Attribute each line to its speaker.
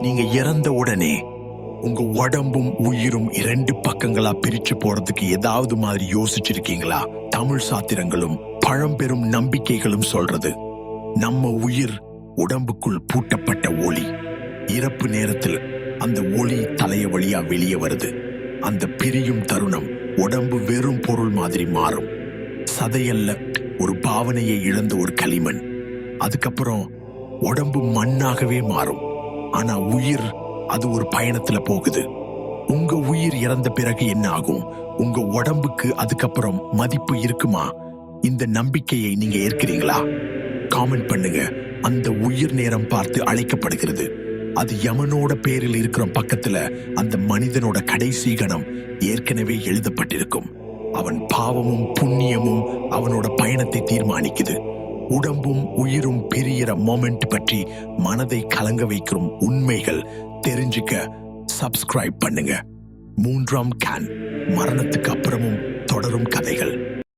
Speaker 1: நீங்க இறந்த உடனே உங்க உடம்பும் உயிரும் இரண்டு பக்கங்களா பிரிச்சு போறதுக்கு ஏதாவது மாதிரி யோசிச்சிருக்கீங்களா? தமிழ் சாத்திரங்களும் பழம்பெரும் நம்பிக்கைகளும் சொல்றது. நம்ம உயிர் உடம்புக்குள் பூட்டப்பட்ட ஒளி. இறப்பு நேரத்தில் அந்த ஒளி தலைய வழியா வெளியே வருது. அந்த பிரியும் தருணம் உடம்பு வெறும் பொருள் மாதிரி மாறும். சதையல்ல ஒரு பாவனையை இழந்த ஒரு களிமண். அதுக்கப்புறம் உடம்பு மண்ணாகவே மாறும். ஆனா உயிர் அது ஒரு பயணத்துல போகுது. உங்க உயிர் இறந்த பிறகு என்ன ஆகும்? உங்க உடம்புக்கு அதுக்கப்புறம் மதிப்பு இருக்குமா? இந்த நம்பிக்கையை நீங்க ஏற்கிறீங்களா? காமெண்ட் பண்ணுங்க. அந்த உயிர் நேரம் பார்த்து அழைக்கப்படுகிறது. அது யமனோட பேரில் இருக்கிற பக்கத்துல அந்த மனிதனோட கடைசி கணம் ஏற்கனவே எழுதப்பட்டிருக்கும். அவன் பாவமும் புண்ணியமும் அவனோட பயணத்தை தீர்மானிக்குது. உடம்பும் உயிரும் பிரியற மொமெண்ட் பற்றி மனதை கலங்க வைக்கும் உண்மைகள் தெரிஞ்சுக்க சப்ஸ்கிரைப் பண்ணுங்க. மூன்றாம் கேன் மரணத்துக்கு அப்புறமும் தொடரும் கதைகள்.